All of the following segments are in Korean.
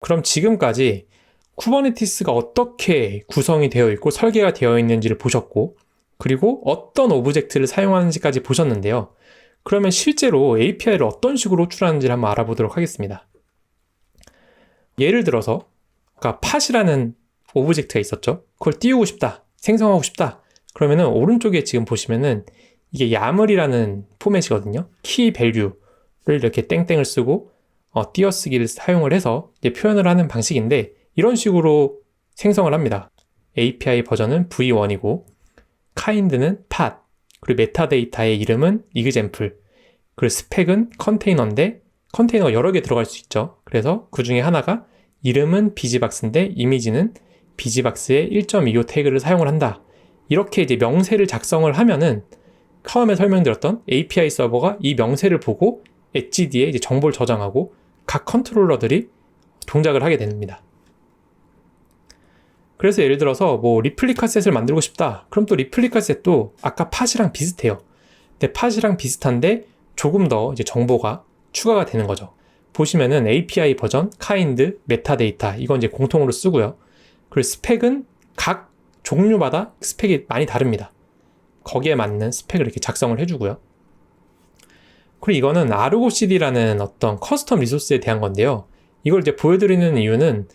그럼 지금까지 쿠버네티스가 어떻게 구성이 되어 있고 설계가 되어 있는지를 보셨고, 그리고 어떤 오브젝트를 사용하는지까지 보셨는데요. 그러면 실제로 API를 어떤 식으로 호출하는지를 한번 알아보도록 하겠습니다. 예를 들어서, 아까 팟이라는 오브젝트가 있었죠. 그걸 띄우고 싶다. 생성하고 싶다. 그러면은 오른쪽에 지금 보시면은 이게 야물이라는 포맷이거든요. 키 밸류를 이렇게 땡땡을 쓰고 어, 띄어쓰기를 사용을 해서 표현을 하는 방식인데 이런 식으로 생성을 합니다. API 버전은 v1이고 kind는 path 그리고 메타데이터의 이름은 example 그리고 스펙은 컨테이너인데 컨테이너가 여러 개 들어갈 수 있죠. 그래서 그 중에 하나가 이름은 비지박스인데 이미지는 비지박스의 1.25 태그를 사용을 한다. 이렇게 이제 명세를 작성을 하면은 처음에 설명드렸던 API 서버가 이 명세를 보고 HD에 이제 정보를 저장하고 각 컨트롤러들이 동작을 하게 됩니다. 그래서 예를 들어서 뭐 리플리카 셋을 만들고 싶다. 그럼 또 리플리카 셋도 아까 팟이랑 비슷해요. 근데 팟이랑 비슷한데 조금 더 이제 정보가 추가가 되는 거죠. 보시면은 API 버전, 카인드, 메타데이터 이건 이제 공통으로 쓰고요. 그리고 스펙은 각 종류마다 스펙이 많이 다릅니다. 거기에 맞는 스펙을 이렇게 작성을 해주고요. 그리고 이거는 아르고 CD라는 어떤 커스텀 리소스에 대한 건데요. 이걸 이제 보여드리는 이유는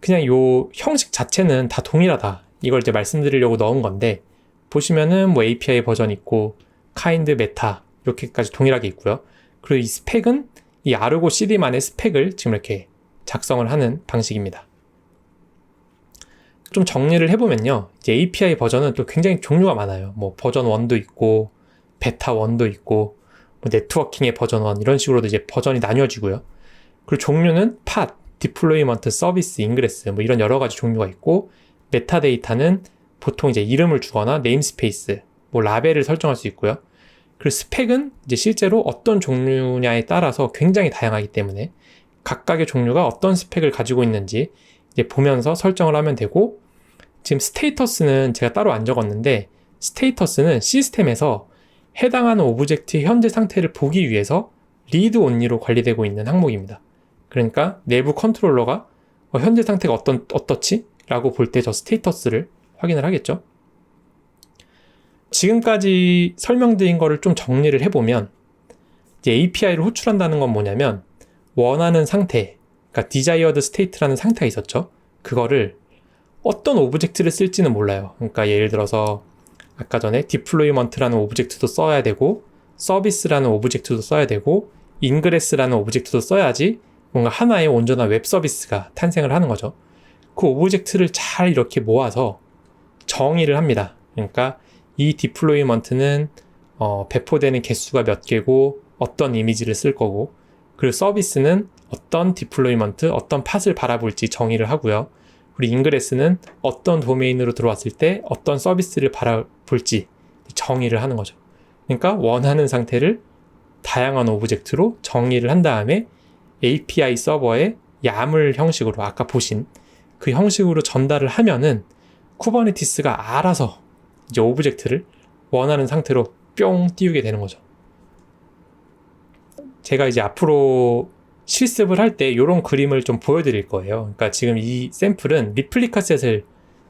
그냥 요 형식 자체는 다 동일하다. 이걸 이제 말씀드리려고 넣은 건데 보시면은 뭐 API 버전 있고 카인드 메타 이렇게까지 동일하게 있고요. 그리고 이 스펙은 이 아르고 CD만의 스펙을 지금 이렇게 작성을 하는 방식입니다. 좀 정리를 해보면요. 이제 API 버전은 또 굉장히 종류가 많아요. 뭐 버전 1도 있고, 베타 1도 있고, 뭐 네트워킹의 버전 1 이런 식으로도 이제 버전이 나뉘어지고요. 그리고 종류는 팟, 디플로이먼트, 서비스, 인그레스 뭐 이런 여러 가지 종류가 있고, 메타데이터는 보통 이제 이름을 주거나 네임스페이스, 뭐 라벨을 설정할 수 있고요. 그리고 스펙은 이제 실제로 어떤 종류냐에 따라서 굉장히 다양하기 때문에 각각의 종류가 어떤 스펙을 가지고 있는지 이제 보면서 설정을 하면 되고 지금 스테이터스는 제가 따로 안 적었는데 스테이터스는 시스템에서 해당하는 오브젝트의 현재 상태를 보기 위해서 리드 온리로 관리되고 있는 항목입니다. 그러니까 내부 컨트롤러가 어, 현재 상태가 어떤 어떻지? 라고 볼 때 저 스테이터스를 확인을 하겠죠. 지금까지 설명드린 거를 좀 정리를 해보면 이제 API를 호출한다는 건 뭐냐면 원하는 상태, 그러니까 desired state라는 상태가 있었죠. 그거를 어떤 오브젝트를 쓸지는 몰라요. 그러니까 예를 들어서 아까 전에 deployment라는 오브젝트도 써야 되고 서비스라는 오브젝트도 써야 되고 인그레스라는 오브젝트도 써야지 뭔가 하나의 온전한 웹 서비스가 탄생을 하는 거죠. 그 오브젝트를 잘 이렇게 모아서 정의를 합니다. 그러니까 이 디플로이먼트는 어, 배포되는 개수가 몇 개고 어떤 이미지를 쓸 거고 그리고 서비스는 어떤 디플로이먼트, 어떤 팟을 바라볼지 정의를 하고요. 그리고 인그레스는 어떤 도메인으로 들어왔을 때 어떤 서비스를 바라볼지 정의를 하는 거죠. 그러니까 원하는 상태를 다양한 오브젝트로 정의를 한 다음에 API 서버에 야물 형식으로 아까 보신 그 형식으로 전달을 하면은 쿠버네티스가 알아서 이제 오브젝트를 원하는 상태로 뿅 띄우게 되는 거죠. 제가 이제 앞으로 실습을 할 때 이런 그림을 좀 보여드릴 거예요. 그러니까 지금 이 샘플은 리플리카 셋을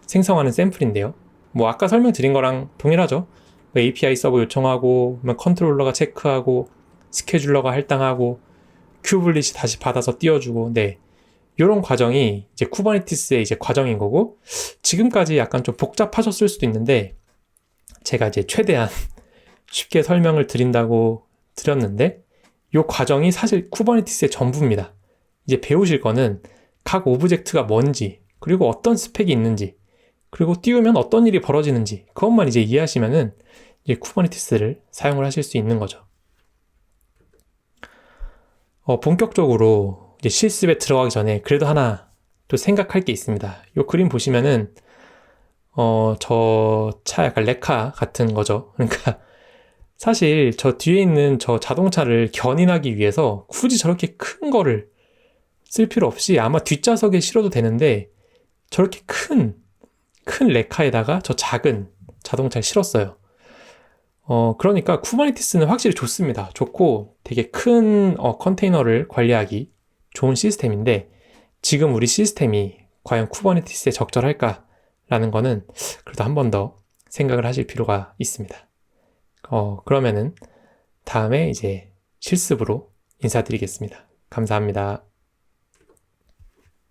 생성하는 샘플인데요. 뭐 아까 설명드린 거랑 동일하죠. API 서버 요청하고, 뭐 컨트롤러가 체크하고, 스케줄러가 할당하고, 큐블릿이 다시 받아서 띄워주고, 네. 이런 과정이 이제 쿠버네티스의 이제 과정인 거고, 지금까지 약간 좀 복잡하셨을 수도 있는데, 제가 이제 최대한 쉽게 설명을 드린다고 드렸는데, 이 과정이 사실 쿠버네티스의 전부입니다. 이제 배우실 거는 각 오브젝트가 뭔지, 그리고 어떤 스펙이 있는지, 그리고 띄우면 어떤 일이 벌어지는지, 그것만 이제 이해하시면은 이제 쿠버네티스를 사용을 하실 수 있는 거죠. 어, 본격적으로 이제 실습에 들어가기 전에 그래도 하나 또 생각할 게 있습니다. 이 그림 보시면은 어, 저 차 약간 레카 같은 거죠. 그러니까 사실 저 뒤에 있는 저 자동차를 견인하기 위해서 굳이 저렇게 큰 거를 쓸 필요 없이 아마 뒷좌석에 실어도 되는데 저렇게 큰, 큰 레카에다가 저 작은 자동차를 실었어요. 어, 그러니까 쿠버네티스는 확실히 좋습니다. 좋고 되게 큰 어, 컨테이너를 관리하기 좋은 시스템인데 지금 우리 시스템이 과연 쿠버네티스에 적절할까라는 거는 그래도 한 번 더 생각을 하실 필요가 있습니다. 어, 그러면은 다음에 이제 실습으로 인사드리겠습니다. 감사합니다.